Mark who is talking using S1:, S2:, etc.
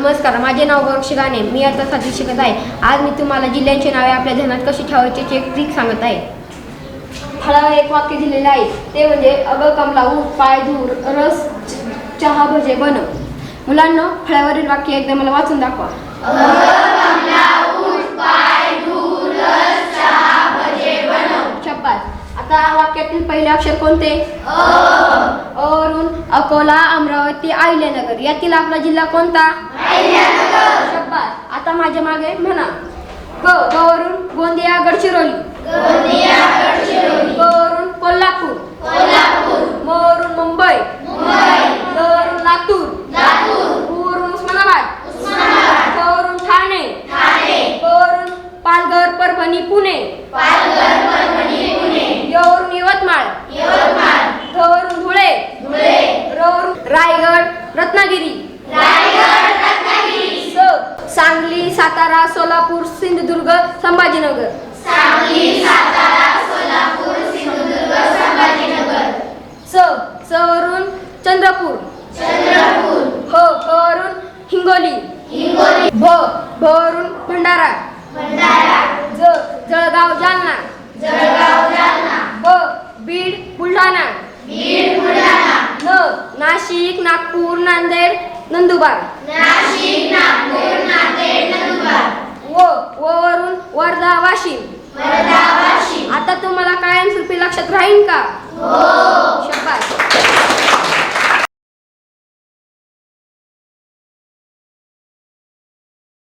S1: नमस्कार माझे नाव गौरक्ष गाणे. मी आता सातवी शिकत आहे. आज मी तुम्हाला जिल्ह्यांची नावे आपल्या ध्यानात कशी ठेवायची याची एक ट्रिक सांगत आहे. फळावर एक वाक्य दिलेले आहे. ते म्हणजे अगं कमला ऊट पाय धूर रस चहा भजे बन. मुलांना फळावरील वाक्य एकदा मला वाचून दाखवा. आता वाक्यातील पहिले अक्षर कोणते? अरुण अकोला अमरावती अहिल्यानगर यातील आपला जिल्हा कोणता? शब्बास आता माझ्या मागे म्हणा. ग गवरून गोंदिया गडचिरोली गवरून कोल्हापूर. मोरून मुंबई. गवरून लातूर. पूरून उस्मानाबाद. गवरून ठाणे. गवरून पालघर परभणी पुणे. यवरून यवतमाळ. धवरून धुळे. रायगड रत्नागिरी. सांगली सातारा सोलापूर सिंधुदुर्ग संभाजीनगर. स सवरून चंद्रपूर. ह कवरून हिंगोली. भ भवरून भंडारा. ज जळगाव जालना. ब बीड बुलढाणा. न नाशिक नागपूर नांदेड नंदुरबार. व वरून वर्धा वाशिम आता तुम्हाला कायमस्वरूपी लक्षात राहील का? शब्बास